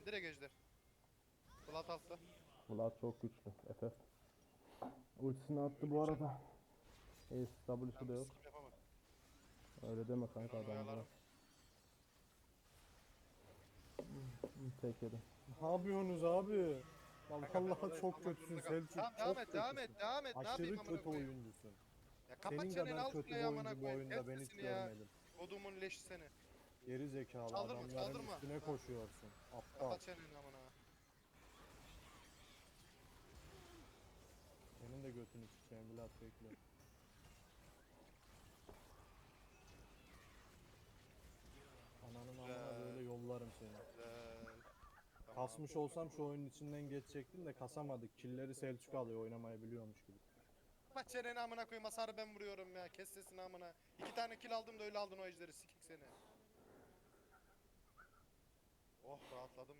Tamam direkt ejder. Vlad altta. Vlad çok güçlü. FF. Ultisini attı bu arada. Ace W'su da yok. sikim yapamam. Öyle deme kanka Ben adam. oyalarım. Tek yedi. Ne yapıyorsunuz abi? Vallahi çok kötüsün. Selçuk. Tamam çok devam et devam kötüsün. et devam et. Ne Aşırı amına kötü koyayım? oyuncusun. Ya kapat Senin çeneni kadar al kötü bir amına oyuncu bu koyayım. oyunda ben hiç sesini ya. görmedim. Kodumun leşi seni. Geri zekalı Çaldırma, adamların çaldırma. üstüne koşuyorsun. Aptal. Kapat çeneni amına. Senin de götünü sikeyim Vlad bekle. Ananın amına Güzel. böyle yollarım seni. Güzel. Tamam. Kasmış olsam şu oyunun içinden geçecektim de kasamadık. Killeri Selçuk alıyor oynamayı biliyormuş gibi. Kapat çeneni amına koyayım hasarı ben vuruyorum ya. Kes sesini amına. İki tane kill aldım da öyle aldın o ejderi sikik seni. Rahatladım